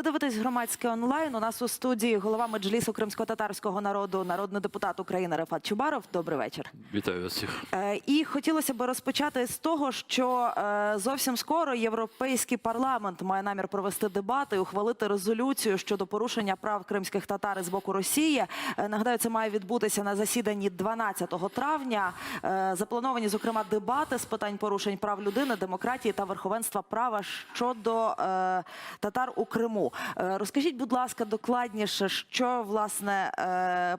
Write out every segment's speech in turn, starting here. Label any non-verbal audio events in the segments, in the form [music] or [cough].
Ви дивитесь громадське онлайн. У нас у студії голова меджлісу кримсько-татарського народу, народний депутат України Рефат Чубаров. Добрий вечір. Вітаю вас всіх. Е, І хотілося б розпочати з того, що е, зовсім скоро європейський парламент має намір провести дебати і ухвалити резолюцію щодо порушення прав кримських татар з боку Росії. Е, Нагадаю, це має відбутися на засіданні 12 травня. Заплановані зокрема дебати з питань порушень прав людини, демократії та верховенства права щодо татар у Криму. Е, Розкажіть, будь ласка, докладніше, що власне е,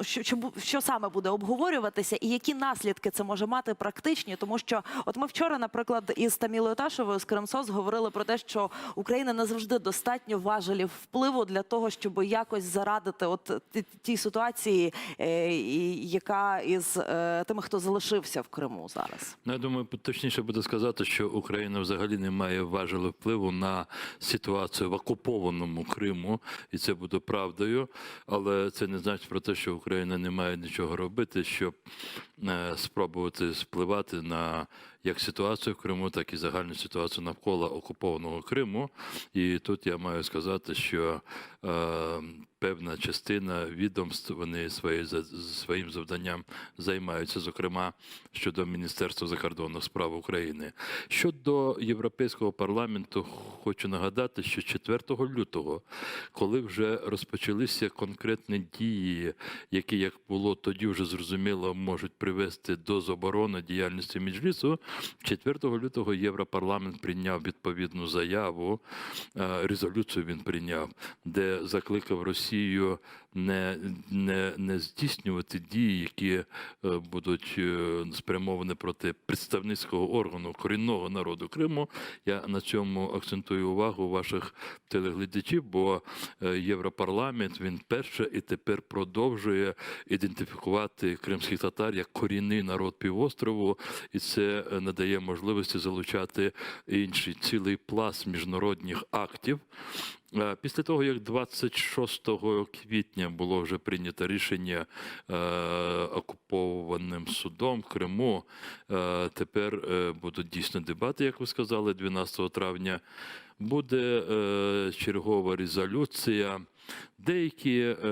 що, що, що саме буде обговорюватися, і які наслідки це може мати практичні, тому що от ми вчора, наприклад, із Тамілою Ташевою з Кримсос говорили про те, що Україна не завжди достатньо важелів впливу для того, щоб якось зарадити от тій ситуації, е, яка із тими, хто залишився в Криму зараз. Ну, я думаю, точніше буде сказати, що Україна взагалі не має важелу впливу на ситуацію в окупованому Криму, і це буде правдою. Але це не значить про те, що Україна не має нічого робити, щоб е, спробувати впливати на як ситуацію в Криму, так і загальну ситуацію навколо окупованого Криму. І тут я маю сказати, що е, певна частина відомств вони свої, за- своїм завданням займаються, зокрема щодо Міністерства закордонних справ України. Щодо Європейського парламенту, хочу нагадати, що 4 лютого, коли вже розпочалися конкретні дії, які, як було тоді вже зрозуміло, можуть привести до заборони діяльності Меджлісу, 4 лютого Європарламент прийняв відповідну заяву, е, резолюцію він прийняв, де закликав Росію не, не, не здійснювати дії, які е, будуть е, спрямовані проти представницького органу корінного народу Криму. Я на цьому акцентую увагу ваших телеглядачів, бо Європарламент він перше і тепер продовжує ідентифікувати кримських татар як корінний народ півострову, і це надає можливості залучати інший цілий пласт міжнародних актів. Е, Після того, як 26 квітня було вже прийнято рішення е, окупованим судом Криму, е, тепер е, будуть дійсно дебати, як ви сказали, 12 травня. Буде е, чергова резолюція. Деякі е,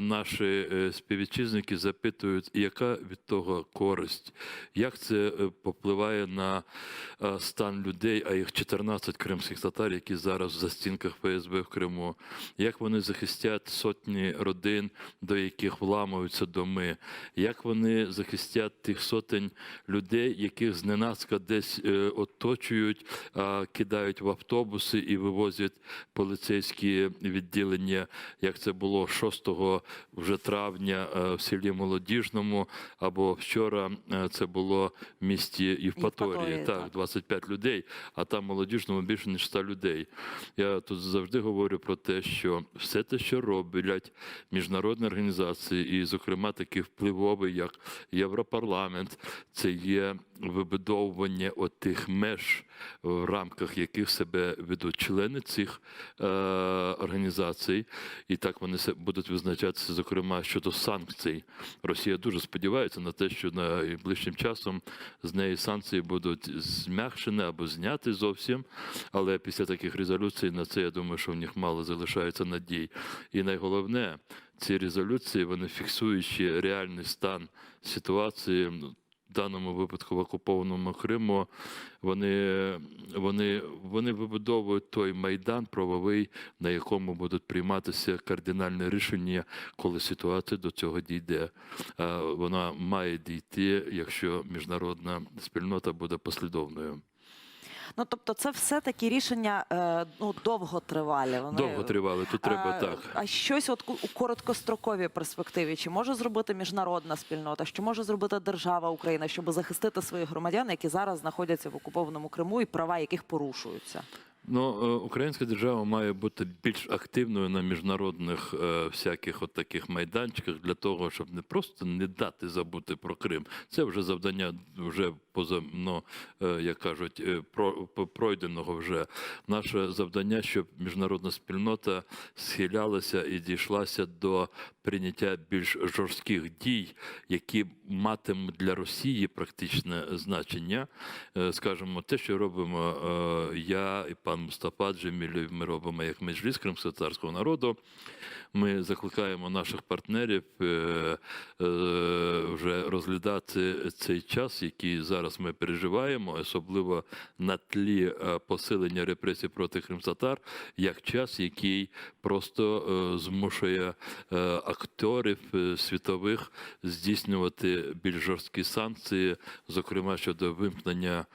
наші е, співвітчизники запитують, яка від того користь, як це е, попливає на е, стан людей, а їх 14 кримських татар, які зараз в застінках ФСБ в Криму, як вони захистять сотні родин, до яких вламуються доми, як вони захистять тих сотень людей, яких зненацька десь оточують, кидають в автобуси і вивозять поліцейські відділення, як це було 6 вже травня е, в селі Молодіжному, або вчора е, це було в місті Євпаторії. Так, так. 25 людей, а там в молодіжному більше ніж 100 людей. Я тут завжди говорю про те, що все те, що роблять міжнародні організації, і, зокрема, такі впливові, як Європарламент, це є вибудовування от тих меж, в рамках яких себе ведуть члени цих е, організацій, і так вони будуть визначатися, зокрема щодо санкцій. Росія дуже сподівається на те, що найближчим часом з неї санкції будуть змягшені або зняті зовсім. Але після таких резолюцій на це я думаю, що в них мало залишається надій. І найголовне, ці резолюції вони фіксуючи реальний стан ситуації. Даному випадку в окупованому Криму вони, вони, вони вибудовують той майдан правовий, на якому будуть прийматися кардинальні рішення, коли ситуація до цього дійде. Вона має дійти, якщо міжнародна спільнота буде послідовною. Ну тобто, це все такі рішення е, ну довготривалі. Вони Довго тривали, тут треба а, так. А щось от у короткостроковій перспективі, чи може зробити міжнародна спільнота, що може зробити держава Україна, щоб захистити своїх громадян, які зараз знаходяться в окупованому Криму і права яких порушуються? Ну, е, українська держава має бути більш активною на міжнародних е, всяких от таких майданчиках для того, щоб не просто не дати забути про Крим. Це вже завдання вже поза ну, е, як кажуть, е, про, пройденого вже. Наше завдання, щоб міжнародна спільнота схилялася і дійшлася до прийняття більш жорстких дій, які матимуть для Росії практичне значення. Е, Скажімо, те, що робимо я і пан Мустафа Джемілєв, ми робимо як меджліс кримськотарського народу. Ми закликаємо наших партнерів вже розглядати цей час, який зараз ми переживаємо, особливо на тлі е, посилення репресій проти кримтатар, як час, який просто е, змушує е, акторів світових здійснювати більш жорсткі санкції, зокрема щодо вимкнення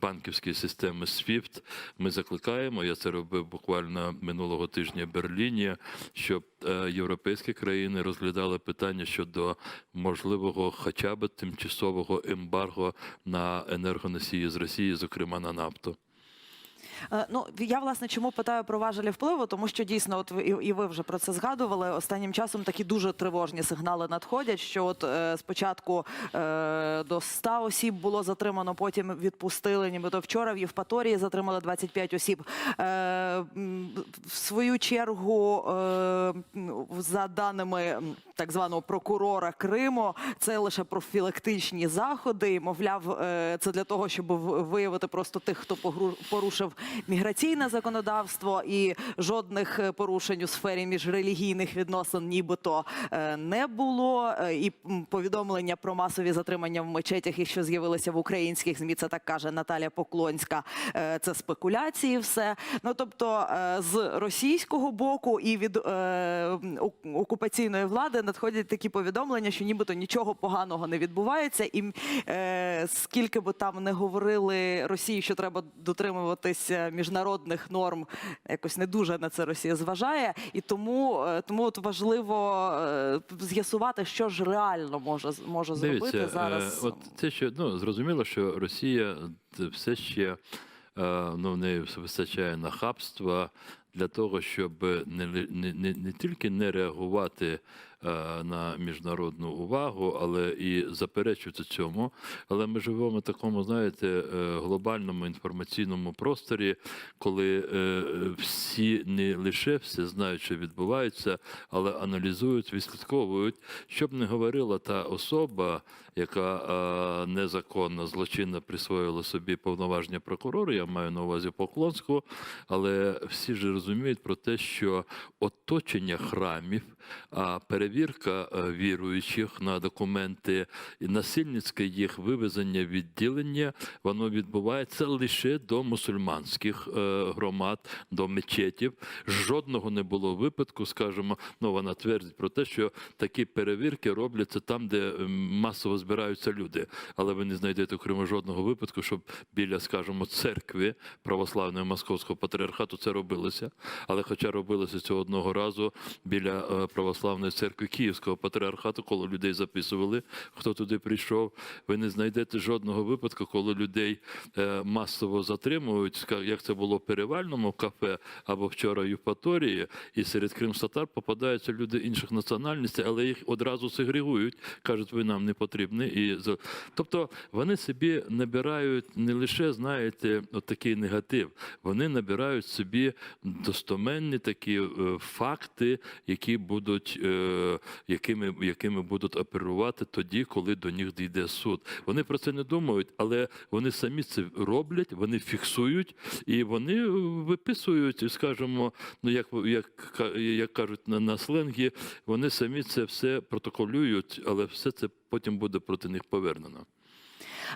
банківської системи SWIFT. Ми закликаємо. Я це робив буквально минулого тижня в Берліні, щоб європейські країни розглядали питання щодо можливого, хоча б тимчасового ембарго на енергоносії з Росії, зокрема на нафту. Е, Ну я власне чому питаю про важелі впливу, тому що дійсно, от і, і ви вже про це згадували. Останнім часом такі дуже тривожні сигнали надходять. Що от е, спочатку е, до 100 осіб було затримано, потім відпустили. Нібито вчора в Євпаторії затримали 25 осіб. В свою чергу, за даними так званого прокурора Криму, це лише профілактичні заходи. Мовляв, це для того, щоб виявити просто тих, хто порушив міграційне законодавство, і жодних е, порушень у сфері міжрелігійних відносин, нібито е, не було. Е, І повідомлення про масові затримання в мечетях, які з'явилися в українських змі, це так каже Наталя Поклонська. Це спекуляції, все. Ну тобто з російського боку і від окупаційної влади надходять такі повідомлення, що нібито нічого поганого не відбувається, і скільки би там не говорили Росії, що треба дотримуватися міжнародних норм, якось не дуже на це Росія зважає, і тому, е, тому от важливо е, з'ясувати, що ж реально може може зробити Дивіться, зараз. е, от те, що ну зрозуміло, що Росія е, все ще е, ну в неї вистачає нахабства для того, щоб не, не, не, не тільки не реагувати е, на міжнародну увагу, але і заперечувати цьому. Але ми живемо в такому, знаєте, е, глобальному інформаційному просторі, коли е, е, всі не лише все знають, що відбувається, але аналізують, відслідковують, щоб не говорила та особа, яка е, незаконно злочинно присвоїла собі повноваження прокурора, я маю на увазі Поклонську, але всі ж розуміють про те, що оточення храмів, а перевірка е, віруючих на документи насильницьке їх вивезення відділення, воно відбувається лише до мусульманських е, громад, до мечетів. Жодного не було випадку, скажімо, ну вона твердить про те, що такі перевірки робляться там, де масово збираються люди. Але ви не знайдете в Криму жодного випадку, щоб біля, скажімо, церкви православної московського патріархату це робилося. Але хоча робилося цього одного разу біля е, православної церкви Київського патріархату, коли людей записували, хто туди прийшов, ви не знайдете жодного випадку, коли людей е, масово затримують, як це було в перевальному кафе або вчора в Євпаторії, і серед кримстатар попадаються люди інших національностей, але їх одразу сегрегують, кажуть, ви нам не потрібні. І тобто вони собі набирають не лише, знаєте, от такий негатив, вони набирають собі достоменні такі е, факти, які будуть, е, якими, якими будуть оперувати тоді, коли до них дійде суд. Вони про це не думають, але вони самі це роблять, вони фіксують і вони виписують, скажімо, ну як як, як кажуть на, на сленгі, вони самі це все протоколюють, але все це потім буде проти них повернено.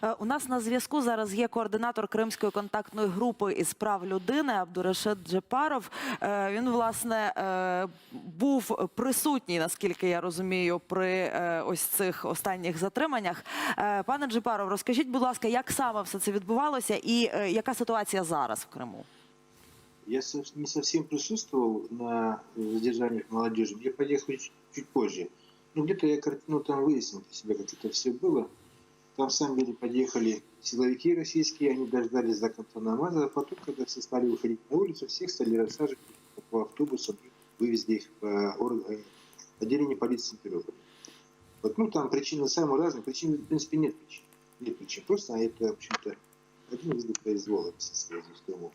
Е, У нас на зв'язку зараз є координатор Кримської контактної групи із прав людини Абдурешет Джепаров. Е, Він власне е, був присутній, наскільки я розумію, при е, ось цих останніх затриманнях. Е, Пане Джепаров, розкажіть, будь ласка, як саме все це відбувалося, і е, яка ситуація зараз в Криму? Я сов- не совсем присутствовал на э, задержаниях молодежи. Я поехал чуть, чуть позже. Ну, где-то я картину там выяснил для себя, как это все было. Там, в самом деле, подъехали силовики российские, они дождались за конца намаза, а потом, когда все стали выходить на улицу, всех стали рассаживать по автобусам, вывезли их в э, э, отделение полиции Симферополя. Вот, ну, там причины самые разные. Причин, в принципе, нет причин. Нет причин. Просто это, в общем-то, один вид произвола в связи с домом.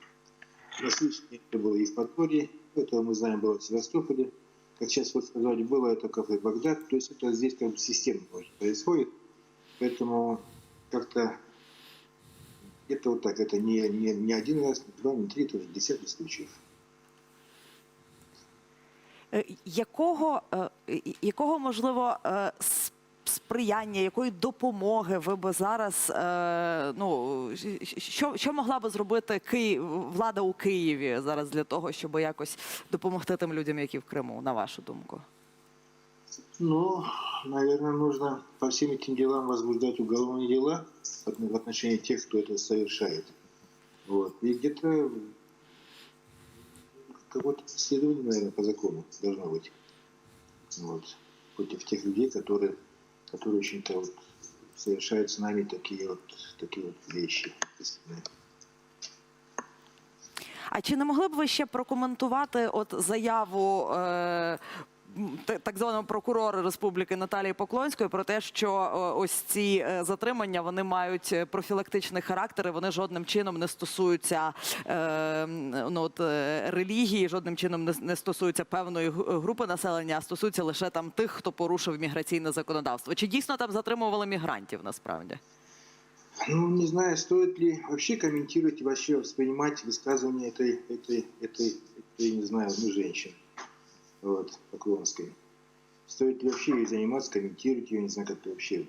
На следующий день это было Евпатории, это мы знаем было в Севастополе. Как сейчас вот сказали, было это кафе Багдад. То есть это здесь как бы системно происходит. Поэтому как-то где-то вот так. Это не, не, не один раз, не два, не три, это уже десятки случаев. Е, Якого, е, і- якого можливо е, с- сприяння, якої допомоги ви би зараз е, ну щ- що, що могла би зробити Київ, влада у Києві зараз для того, щоб якось допомогти тим людям, які в Криму, на вашу думку? Ну, наверное, нужно по всем этим делам возбуждать уголовные дела в отношении тех, кто это совершает. Вот. И где-то какое-то следование, наверное, по закону должно быть. Вот. Против тех людей, которые, которые очень-то вот совершают с нами такие вот, такие вот вещи. бесстыдные. А чи не могли б ви ще прокоментувати от заяву е, м, та- так званого прокурора Республіки Наталії Поклонської про те, що е, ось ці е, затримання вони мають е, профілактичний характер, і вони жодним чином не стосуються е, м, ну, от, е, релігії, жодним чином не, не стосуються певної г- групи населення, а стосуються лише там тих, хто порушив міграційне законодавство. Чи дійсно там затримували мігрантів насправді? Ну, не знаю, стоит ли вообще комментировать, вообще воспринимать высказывания этой, этой, этой, этой не знаю, ну, женщины, Вот, Поклонской. Стоит ли вообще ей заниматься, комментировать ее, не знаю, как-то вообще.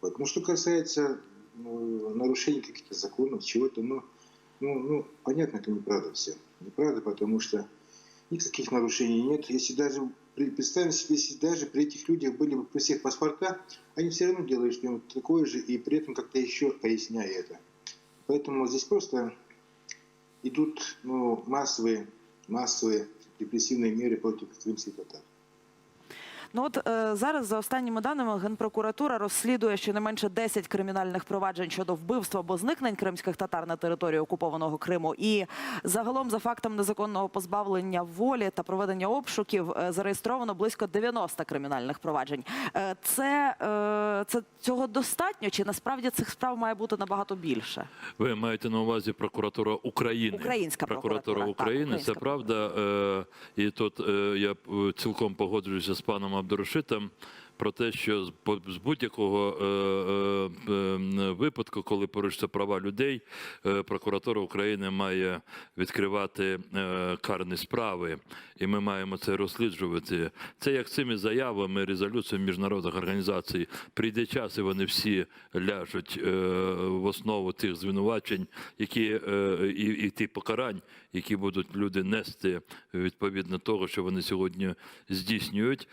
Вот. Ну, что касается ну, нарушений каких-то законов, чего-то, ну, ну, ну, понятно, это неправда все. Неправда, потому что никаких нарушений нет. Если даже, представим себе, если даже при этих людях были бы при всех паспорта, они все равно делают что-нибудь такое же, и при этом как-то еще поясняя это. Поэтому здесь просто идут ну, массовые, массовые репрессивные меры против крымских татар. Ну от е, зараз за останніми даними Генпрокуратура розслідує щонайменше 10 кримінальних проваджень щодо вбивства або зникнень кримських татар на території окупованого Криму. І загалом за фактом незаконного позбавлення волі та проведення обшуків е, зареєстровано близько 90 кримінальних проваджень. Е, Це, е, це цього достатньо? Чи насправді цих справ має бути набагато більше? Ви маєте на увазі прокуратура України. Українська прокуратура, прокуратура України. українська Це правда. Е, і тут е, я е, цілком погоджуюся з паном Абдурашитом про те, що з будь-якого е, е, е, випадку, коли порушуються права людей, прокуратура України має відкривати карні справи, і ми маємо це розслідувати. Це як цими заявами, резолюціями міжнародних організацій. Прийде час, і вони всі ляжуть в основу тих звинувачень, які і, і ті покарань, які будуть люди нести відповідно того, що вони сьогодні здійснюють.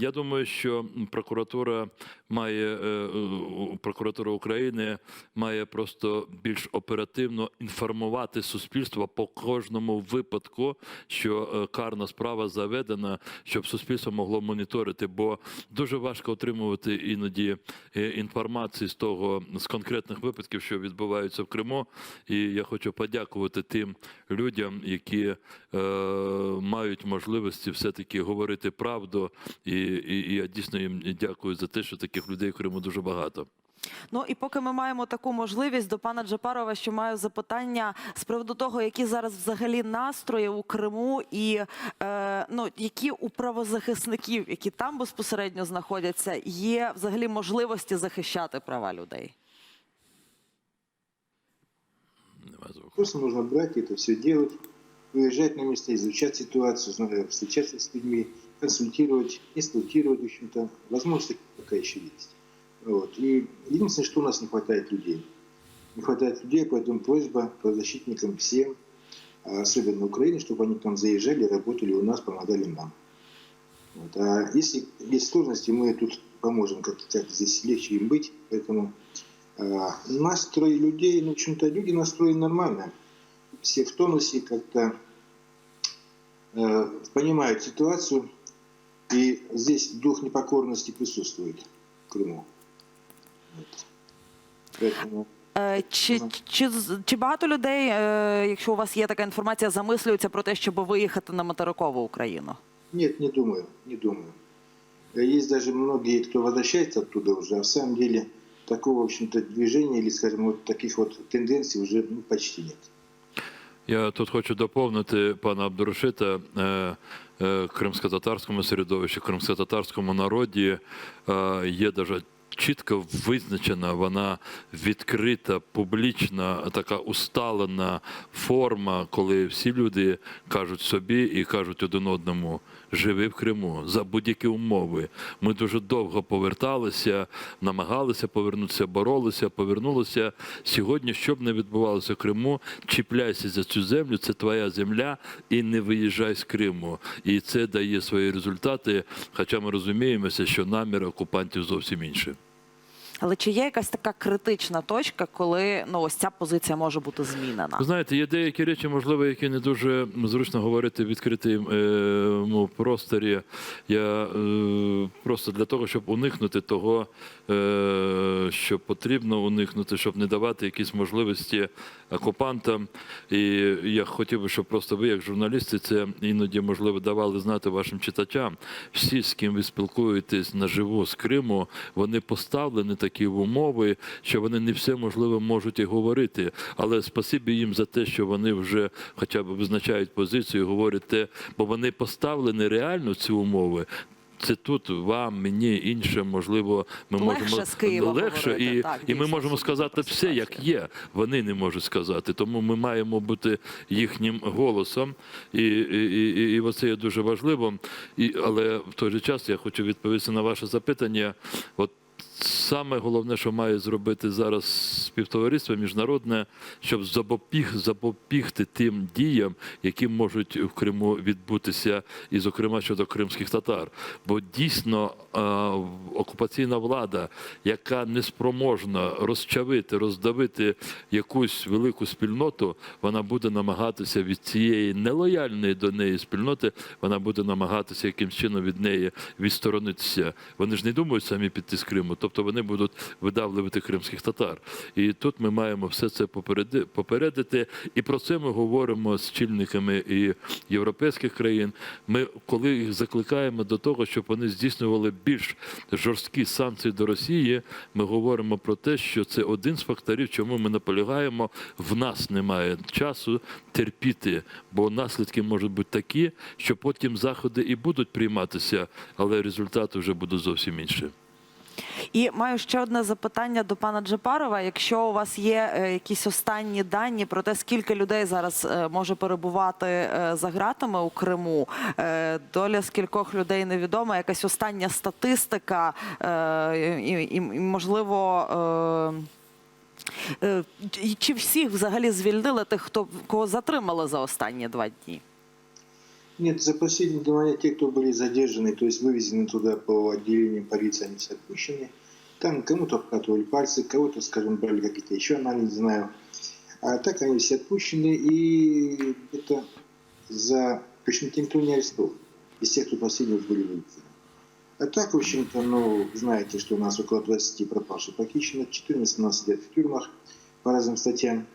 Я думаю, що прокуратура має е, е, прокуратура України має просто більш оперативно інформувати суспільство по кожному випадку, що е, карна справа заведена, щоб суспільство могло моніторити. Бо дуже важко отримувати іноді інформації з того з конкретних випадків, що відбуваються в Криму. І я хочу подякувати тим людям, які е, мають можливості все-таки говорити правду. І, і, і я дійсно їм дякую за те, що таких людей в Криму дуже багато. Ну і поки ми маємо таку можливість до пана Джапарова, що маю запитання з приводу того, які зараз взагалі настрої у Криму, і е, ну які у правозахисників, які там безпосередньо знаходяться, є взагалі можливості захищати права людей. Просто нужно брать и это все делать, выезжать на места, изучать ситуацию, знаю, встречаться с людьми, консультировать, инструктировать, в общем-то. Возможности пока еще есть. Вот. И единственное, что у нас не хватает людей. Не хватает людей, поэтому просьба правозащитникам всем, а особенно Украине, чтобы они там заезжали, работали у нас, помогали нам. Вот. А если есть сложности, мы тут поможем, как, как здесь легче им быть. Поэтому а, настрой людей, ну, в общем-то, люди настроены нормально. Все в тонусе как-то э, понимают ситуацию. И здесь дух непокорности присутствует в Крыму. Вот. Поэтому Е, Чи, чи, з- чи багато людей, е, якщо у вас є така інформація, замислюються про те, щоб виїхати на материкову Україну? нет, не думаю, не думаю. Э, Есть даже многие, кто возвращается оттуда уже, а в самом деле такого, в общем-то, движения или, скажем, вот таких вот тенденций уже ну, почти нет. Я тут хочу доповнити пана Абдурушита Е, е, Кримсько-татарському середовищі, кримсько-татарському народі е, є даже чітко визначена, вона відкрита, публічна, така усталена форма, коли всі люди кажуть собі і кажуть один одному. Живи в Криму за будь-які умови. Ми дуже довго поверталися, намагалися повернутися, боролися, повернулися. Сьогодні, що б не відбувалося в Криму, чіпляйся за цю землю, це твоя земля, і не виїжджай з Криму. І це дає свої результати. Хоча ми розуміємося, що намір окупантів зовсім інший. Але чи є якась така критична точка, коли ну ось ця позиція може бути змінена? Знаєте, є деякі речі, можливо, які не дуже зручно говорити в відкритому просторі. Я е, просто для того, щоб уникнути того, е, що потрібно уникнути, щоб не давати якісь можливості окупантам. І я хотів би, щоб просто ви, як журналісти, це іноді можливо давали знати вашим читачам. Всі, з ким ви спілкуєтесь наживо з Криму, вони поставлені такі умови, що вони не все можливо можуть і говорити. Але спасибі їм за те, що вони вже хоча б визначають позицію, говорять те, бо вони поставлені реально в ці умови. Це тут вам, мені, іншим, можливо, ми Легше можемо з Києва легше, говорити, і, так, і ми можемо сказати все, як є. Вони не можуть сказати. Тому ми маємо бути їхнім голосом. І, і, і, і оце є дуже важливо. І, але в той же час я хочу відповісти на ваше запитання. От Саме головне, що має зробити зараз співтовариство міжнародне, щоб запобіг, запобігти тим діям, які можуть в Криму відбутися, і, зокрема, щодо кримських татар. Бо дійсно окупаційна влада, яка не спроможна розчавити, роздавити якусь велику спільноту, вона буде намагатися від цієї нелояльної до неї спільноти, вона буде намагатися якимсь чином від неї відсторонитися. Вони ж не думають самі піти з Криму, тобто вони будуть видавлювати кримських татар. І тут ми маємо все це попереди- попередити. І про це ми говоримо з чільниками і європейських країн. Ми коли їх закликаємо до того, щоб вони здійснювали більш жорсткі санкції до Росії, ми говоримо про те, що це один з факторів, чому ми наполягаємо. В нас немає часу терпіти, бо наслідки можуть бути такі, що потім заходи і будуть прийматися, але результати вже будуть зовсім інші. І маю ще одне запитання до пана Джапарова. Якщо у вас є е, якісь останні дані про те, скільки людей зараз е, може перебувати е, за ґратами у Криму, доля скількох людей невідома, якась остання статистика, і, можливо. Чи всіх взагалі звільнили тих, хто кого затримали за останні два дні? Нет, за последние два дня те, кто были задержаны, то есть вывезены туда по отделениям полиции, они все отпущены. Там кому-то обкатывали пальцы, кого-то, скажем, брали какие-то еще анализы, не знаю. А так они все отпущены, и это за... Причем никто не арестован из тех, кто последние были вывезены. А так, в общем-то, ну, знаете, что у нас около 20 пропавших похищено, 14 у нас сидят в тюрьмах по разным статьям.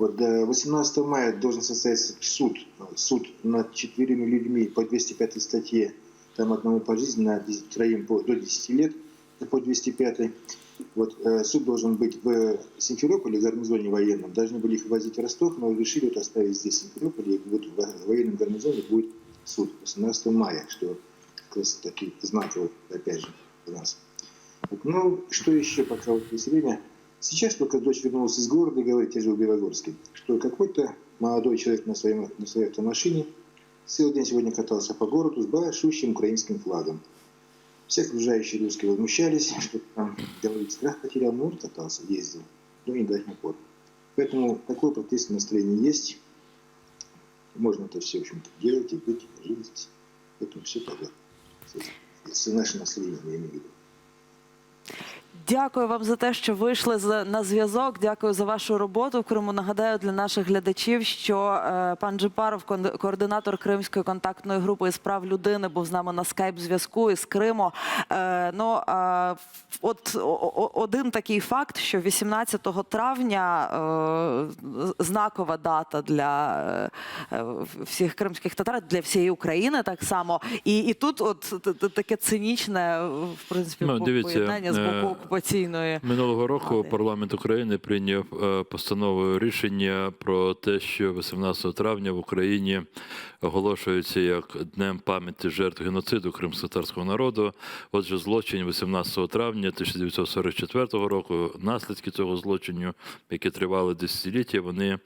Вот до 18 мая должен состояться суд, суд над четырьмя людьми по 205 статье, там одному пожизненно, троим по, до 10 лет по 205. Вот, э, суд должен быть в Симферополе, в гарнизоне военном. Должны были их возить в Ростов, но решили вот оставить здесь, Симферополе. И вот в военном гарнизоне будет суд 18 мая, что как раз таки опять же, у нас. Вот, ну, что еще, пока вот есть время. Сейчас только дочь вернулась из города, говорит, я живу в Белогорске, что какой-то молодой человек на, своем, на своей автомашине целый день сегодня катался по городу с большущим украинским флагом. Все окружающие русские возмущались, [laughs] что там, говорит, страх потерял, но он катался, ездил, но не дать напор. Поэтому такое протестное настроение есть. Можно это все, в общем-то, делать и быть, и жить. Поэтому все тогда. С нашим населением, я имею в виду. Дякую вам за те, що вийшли на зв'язок. Дякую за вашу роботу в Криму. Нагадаю для наших глядачів, що е, пан Джипаров, координатор Кримської контактної групи із прав людини, був з нами на скайп зв'язку із Криму. Е, ну от один такий факт, що 18 травня е, знакова дата для всіх кримських татар, для всієї України так само. І, і тут, от таке цинічне, в принципі, Ну, дивіться, поєднання з боку окупаційної. Минулого року влади. парламент України прийняв е, постановою рішення про те, що 18 травня в Україні оголошується як Днем пам'яті жертв геноциду кримськотарського народу. Отже, злочин 18 травня 1944 року, наслідки цього злочину, які тривали десятиліття, вони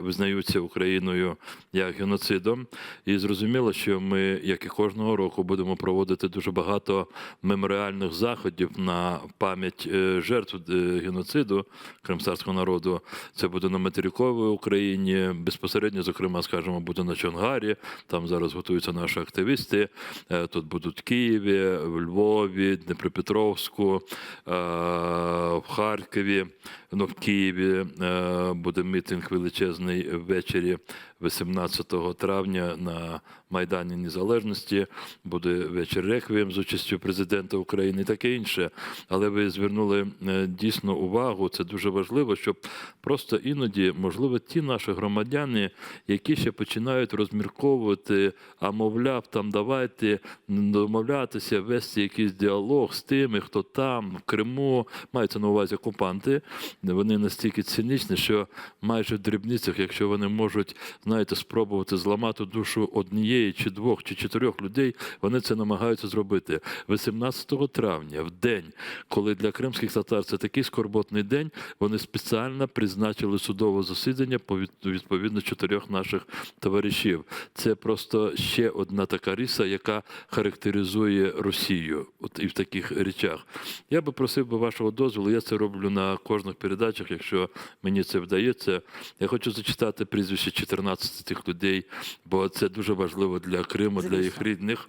визнаються Україною як геноцидом. І зрозуміло, що ми, як і кожного року, будемо проводити дуже багато меморіальних заходів на пам'ять е, жертв е, геноциду кримсарського народу. Це буде на материковій Україні, безпосередньо, зокрема, скажімо, буде на Чонгарі. Там зараз готуються наші активісти. Е, Тут будуть в Києві, в Львові, Дніпропетровську, в Харкові. Ну, в Києві е, буде мітинг величезний ввечері 18 травня на Майдані Незалежності. Буде вечір реквієм з участю президента України і таке інше. Але ви звернули е, дійсно увагу. Це дуже важливо, щоб просто іноді, можливо, ті наші громадяни, які ще починають розмірковувати, а мовляв, там давайте домовлятися, вести якийсь діалог з тими, хто там, в Криму, мається на увазі окупанти. Вони настільки цинічні, що майже в дрібницях, якщо вони можуть, знаєте, спробувати зламати душу однієї чи двох чи чотирьох людей, вони це намагаються зробити. 18 травня, в день, коли для кримських татар це такий скорботний день, вони спеціально призначили судове засідання по відповідно чотирьох наших товаришів. Це просто ще одна така риса, яка характеризує Росію от і в таких речах. Я би просив би вашого дозволу. Я це роблю на кожних передачах, якщо мені це вдається. Я хочу зачитати прізвище 14 тих людей, бо це дуже важливо для Криму, для їх рідних.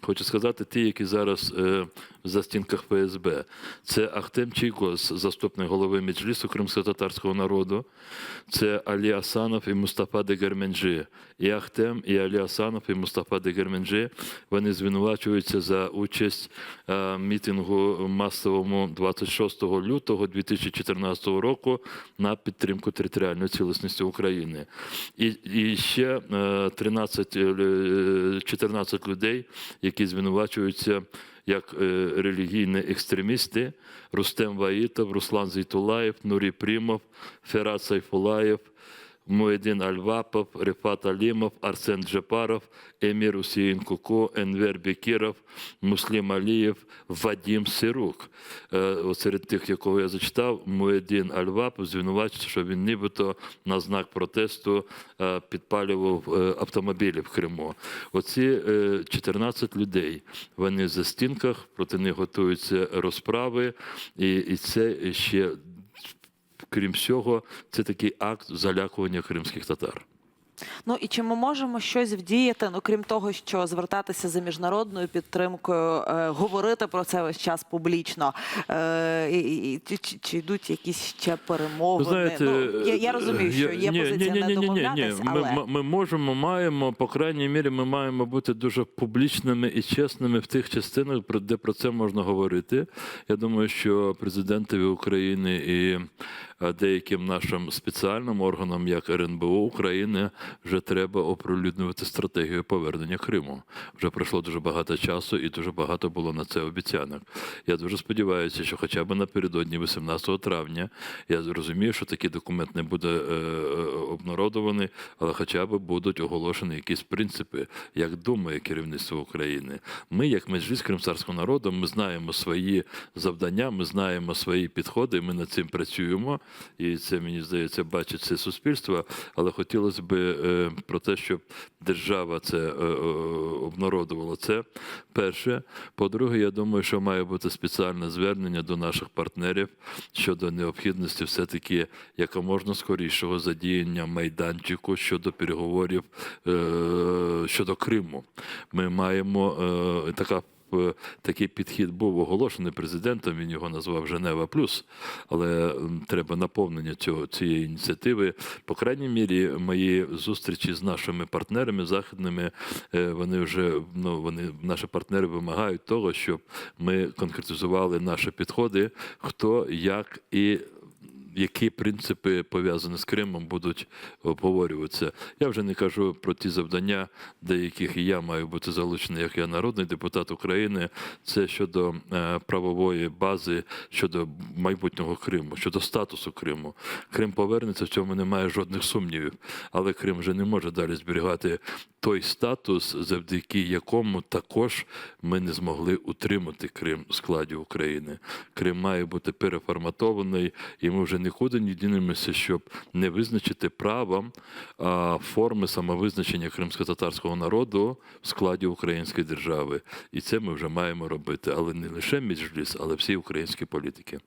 Хочу сказати, ті, які зараз е, в застінках ФСБ. Це Ахтем Чийкос, заступник голови Меджлісу кримсько-татарського народу. Це Алі Асанов і Мустафа Дегерменджи. І Ахтем, і Алі Асанов, і Мустафа Дегерменджи, вони звинувачуються за участь е, в мітингу масовому 26 лютого 2014 року на підтримку територіальної цілісності України. І, і ще е, 13, е, 14 людей, які звинувачуються як е, релігійні екстремісти: Рустем Ваїтов, Руслан Зайтулаєв, Нурі Примов, Ферат Сайфулаєв, Муедин Альвапов, Рифат Алімов, Арсен Джапаров, Емір Усіїн Куко, Енвер Бекіров, Муслім Алієв, Вадім Сирук. Е, от Серед тих, якого я зачитав, Муедин Альвапов звинувачується, що він нібито на знак протесту е, підпалював е, автомобілі в Криму. Оці е, 14 людей, вони в застінках, проти них готуються розправи, і, і це ще крім всього, це такий акт залякування кримських татар. Ну і чи ми можемо щось вдіяти, ну крім того, що звертатися за міжнародною підтримкою, е, говорити про це весь час публічно, е, і, і- чи, чи, йдуть якісь ще перемовини? Знаєте, ну, я, я розумію, що є ні, позиція ні, ні, не ні, ні, ні. домовлятись, Ми, але ми, ми можемо, маємо, по крайній мірі, ми маємо бути дуже публічними і чесними в тих частинах, де про це можна говорити. Я думаю, що президентові України і деяким нашим спеціальним органам, як РНБО України, вже треба оприлюднювати стратегію повернення Криму. Вже пройшло дуже багато часу і дуже багато було на це обіцянок. Я дуже сподіваюся, що хоча б напередодні 18 травня я розумію, що такий документ не буде е, е, обнародований, але хоча б будуть оголошені якісь принципи, як думає керівництво України. Ми, як меджліс кримсарського народу, ми знаємо свої завдання, ми знаємо свої підходи, ми над цим працюємо, і це мені здається, бачить це суспільство. Але хотілося б е, про те, щоб держава це е, е, обнародувала. Це перше. По-друге, я думаю, що має бути спеціальне звернення до наших партнерів щодо необхідності все-таки якомога скорішого задіяння майданчику щодо переговорів щодо Криму. Ми маємо така. Е, Такий підхід був оголошений президентом. Він його назвав Женева Плюс, але треба наповнення цього цієї ініціативи. По крайній мірі, мої зустрічі з нашими партнерами західними, е, вони вже ну вони наші партнери вимагають того, щоб ми конкретизували наші підходи, хто як і які принципи пов'язані з Кримом будуть обговорюватися. Я вже не кажу про ті завдання, до яких і я маю бути залучений, як я народний депутат України. Це щодо е, правової бази, щодо майбутнього Криму, щодо статусу Криму. Крим повернеться, в цьому немає жодних сумнівів. Але Крим вже не може далі зберігати той статус, завдяки якому також ми не змогли утримати Крим в складі України. Крим має бути переформатований, і ми вже нікуди не дінемося, щоб не визначити правом форми самовизначення кримсько-татарського народу в складі української держави. І це ми вже маємо робити, але не лише міжліс, але всі українські політики.